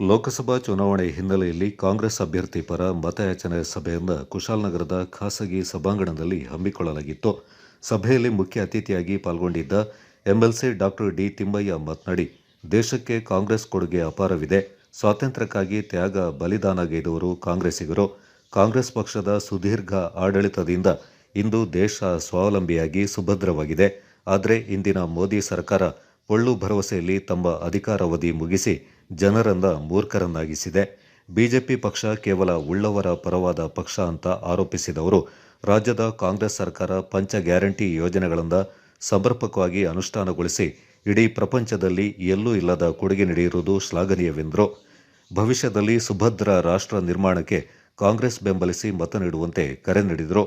ಲೋಕಸಭಾ ಚುನಾವಣೆ ಹಿನ್ನೆಲೆಯಲ್ಲಿ ಕಾಂಗ್ರೆಸ್ ಅಭ್ಯರ್ಥಿ ಪರ ಮತಯಾಚನೆ ಸಭೆಯನ್ನು ಕುಶಾಲನಗರದ ಖಾಸಗಿ ಸಭಾಂಗಣದಲ್ಲಿ ಹಮ್ಮಿಕೊಳ್ಳಲಾಗಿತ್ತು. ಸಭೆಯಲ್ಲಿ ಮುಖ್ಯ ಅತಿಥಿಯಾಗಿ ಪಾಲ್ಗೊಂಡಿದ್ದ ಎಂಎಲ್ಸಿ ಡಾಕ್ಟರ್ ಡಿ ತಿಮ್ಮಯ್ಯ ಮಾತನಾಡಿ, ದೇಶಕ್ಕೆ ಕಾಂಗ್ರೆಸ್ ಕೊಡುಗೆ ಅಪಾರವಿದೆ. ಸ್ವಾತಂತ್ರ್ಯಕ್ಕಾಗಿ ತ್ಯಾಗ ಬಲಿದಾನಗೈದವರು ಕಾಂಗ್ರೆಸ್ಸಿಗರು. ಕಾಂಗ್ರೆಸ್ ಪಕ್ಷದ ಸುದೀರ್ಘ ಆಡಳಿತದಿಂದ ಇಂದು ದೇಶ ಸ್ವಾವಲಂಬಿಯಾಗಿ ಸುಭದ್ರವಾಗಿದೆ. ಆದರೆ ಇಂದಿನ ಮೋದಿ ಸರ್ಕಾರ ಪೊಳ್ಳು ಭರವಸೆಯಲ್ಲಿ ತಮ್ಮ ಅಧಿಕಾರಾವಧಿ ಮುಗಿಸಿ ಜನರನ್ನ ಮೂರ್ಖರನ್ನಾಗಿಸಿದೆ. ಬಿಜೆಪಿ ಪಕ್ಷ ಕೇವಲ ಉಳ್ಳವರ ಪರವಾದ ಪಕ್ಷ ಅಂತ ಆರೋಪಿಸಿದವರು ರಾಜ್ಯದ ಕಾಂಗ್ರೆಸ್ ಸರ್ಕಾರ ಪಂಚ ಗ್ಯಾರಂಟಿ ಯೋಜನೆಗಳನ್ನು ಸಮರ್ಪಕವಾಗಿ ಅನುಷ್ಠಾನಗೊಳಿಸಿ ಇಡೀ ಪ್ರಪಂಚದಲ್ಲಿ ಎಲ್ಲೂ ಇಲ್ಲದ ಕೊಡುಗೆ ನೀಡಿರುವುದು ಶ್ಲಾಘನೀಯವೆಂದರು. ಭವಿಷ್ಯದಲ್ಲಿ ಸುಭದ್ರ ರಾಷ್ಟ್ರ ನಿರ್ಮಾಣಕ್ಕೆ ಕಾಂಗ್ರೆಸ್ ಬೆಂಬಲಿಸಿ ಮತ ನೀಡುವಂತೆ ಕರೆ ನೀಡಿದರು.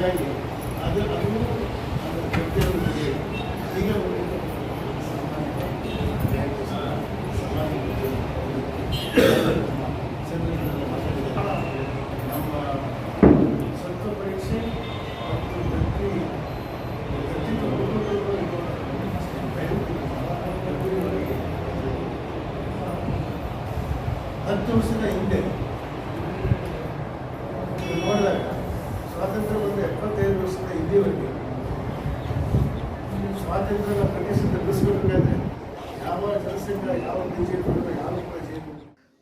ಹಾಗಾಗಿ ಅದು ಅದನ್ನು ಅದರ ಚರ್ಚೆಗಳ ಬಗ್ಗೆ ಈಗ ಒಂದು ಸಂದರ್ಭದಲ್ಲಿ ಮಾತಾಡಿದ್ದಾರೆ. ನಮ್ಮ ಸತ್ವ ಪರೀಕ್ಷೆ ಮತ್ತು ವ್ಯಕ್ತಿ ವ್ಯಕ್ತಿತ್ವ ರೂಪುಗೊಳ್ಳುವವರೆಗೆ ಹತ್ತು ವರ್ಷದ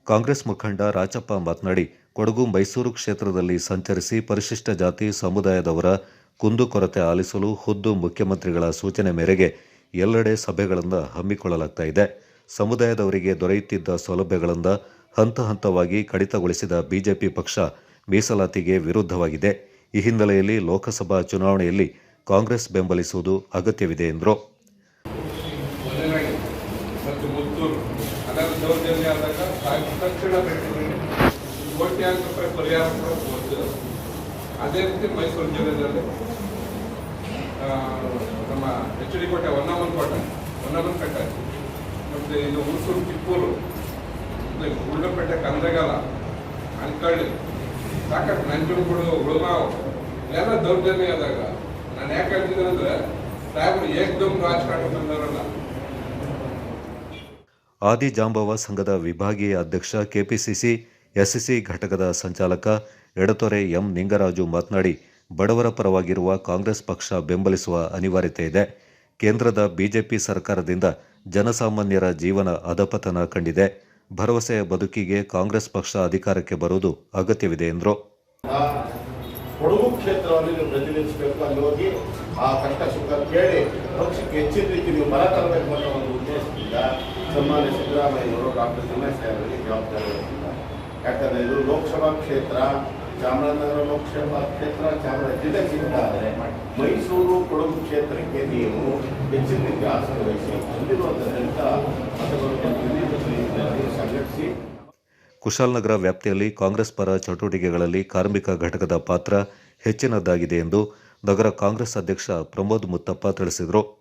ಕಾಂಗ್ರೆಸ್ ಮುಖಂಡ ರಾಜಪ್ಪ ಮಾತನಾಡಿ, ಕೊಡಗು ಮೈಸೂರು ಕ್ಷೇತ್ರದಲ್ಲಿ ಸಂಚರಿಸಿ ಪರಿಶಿಷ್ಟ ಜಾತಿ ಸಮುದಾಯದವರ ಕುಂದುಕೊರತೆ ಆಲಿಸಲು ಖುದ್ದು ಮುಖ್ಯಮಂತ್ರಿಗಳ ಸೂಚನೆ ಮೇರೆಗೆ ಎಲ್ಲೆಡೆ ಸಭೆಗಳನ್ನು ಹಮ್ಮಿಕೊಳ್ಳಲಾಗ್ತಾ ಇದೆ. ಸಮುದಾಯದವರಿಗೆ ದೊರೆಯುತ್ತಿದ್ದ ಸೌಲಭ್ಯಗಳನ್ನು ಹಂತ ಹಂತವಾಗಿ ಕಡಿತಗೊಳಿಸಿದ ಬಿಜೆಪಿ ಪಕ್ಷ ಮೀಸಲಾತಿಗೆ ವಿರುದ್ಧವಾಗಿದೆ. ಈ ಹಿನ್ನೆಲೆಯಲ್ಲಿ ಲೋಕಸಭಾ ಚುನಾವಣೆಯಲ್ಲಿ ಕಾಂಗ್ರೆಸ್ ಬೆಂಬಲಿಸುವುದು ಅಗತ್ಯವಿದೆ ಎಂದರು ಅದೇ ರೀತಿ ಮೈಸೂರು ಜಿಲ್ಲೆಯಲ್ಲಿ ನಮ್ಮ ಎಚ್ ಡಿ ಕೋಟೆ ಹೊನ್ನಮನ್ ಕೋಟೆ ಹೊನ್ನಮನ್ ಕಟ್ಟೆ ಮತ್ತು ಇದು ಹುಣಸೂರು ಕಿತ್ತೂರು ಮತ್ತು ಗುಳ್ಳಪೇಟೆ ಕಂದಗಾಲ ಅಂಕಳ್ಳಿ ಸಾಕಷ್ಟು ನಂಜನಗೂಡು ಉಳಮಾವು ಎಲ್ಲ ದೌರ್ಜನ್ಯ ಆದಾಗ ನಾನು ಯಾಕೆ ಹೇಳ್ತಿದ್ದೀನಿ ಅಂದ್ರೆ, ಸಾಹೇಬ್ರು ರಾಜಕಾರಣ ಬಂದವರಲ್ಲ. ಆದಿಜಾಂಬವ ಸಂಘದ ವಿಭಾಗೀಯ ಅಧ್ಯಕ್ಷ ಕೆಪಿಸಿಸಿ ಎಸ್ಸಿಸಿ ಘಟಕದ ಸಂಚಾಲಕ ಎಡತೊರೆ ಎಂ ನಿಂಗರಾಜು ಮಾತನಾಡಿ, ಬಡವರ ಪರವಾಗಿರುವ ಕಾಂಗ್ರೆಸ್ ಪಕ್ಷ ಬೆಂಬಲಿಸುವ ಅನಿವಾರ್ಯತೆ ಇದೆ. ಕೇಂದ್ರದ ಬಿಜೆಪಿ ಸರ್ಕಾರದಿಂದ ಜನಸಾಮಾನ್ಯರ ಜೀವನ ಅಧಪತನ ಕಂಡಿದೆ. ಭರವಸೆಯ ಬದುಕಿಗೆ ಕಾಂಗ್ರೆಸ್ ಪಕ್ಷ ಅಧಿಕಾರಕ್ಕೆ ಬರುವುದು ಅಗತ್ಯವಿದೆ ಎಂದರು. ಕೊಡಗು ಕ್ಷೇತ್ರವನ್ನು ನೀವು ಪ್ರತಿನಿಧಿಸಬೇಕು. ಅಲ್ಲಿ ಹೋಗಿ ಆ ಕಷ್ಟ ಸುಖ ಕೇಳಿ, ಪಕ್ಷಕ್ಕೆ ಹೆಚ್ಚಿನ ರೀತಿ ನೀವು ಬಲ ತರಬೇಕು ಅನ್ನೋ ಒಂದು ಉದ್ದೇಶದಿಂದ ಸನ್ಮಾನ್ಯ ಸಿದ್ದರಾಮಯ್ಯವರು ಡಾಕ್ಟರ್ ಅವರಿಗೆ ಜವಾಬ್ದಾರಿ ಯಾಕಂದ್ರೆ ಇದು ಲೋಕಸಭಾ ಕ್ಷೇತ್ರ, ಚಾಮರಾಜನಗರ ಲೋಕಸಭಾ ಕ್ಷೇತ್ರ ಚಾಮರಾಜ ಜಿಲ್ಲೆ ಸಿಗ್ತಾದ್ರೆ ಮೈಸೂರು, ಕೊಡಗು ಕ್ಷೇತ್ರಕ್ಕೆ ನೀವು ಹೆಚ್ಚಿನ ರೀತಿ ಆಸಕ್ತಿ ವಹಿಸಿ ಅಲ್ಲಿರುವಂಥ ಮತಗಳು ಕುಶಾಲನಗರ ವ್ಯಾಪ್ತಿಯಲ್ಲಿ ಕಾಂಗ್ರೆಸ್ ಪರ ಚಟುವಟಿಕೆಗಳಲ್ಲಿ ಕಾರ್ಮಿಕ ಘಟಕದ ಪಾತ್ರ ಹೆಚ್ಚಿನದ್ದಾಗಿದೆ ಎಂದು ನಗರ ಕಾಂಗ್ರೆಸ್ ಅಧ್ಯಕ್ಷ ಪ್ರಮೋದ್ ಮುತ್ತಪ್ಪ ತಿಳಿಸಿದರು.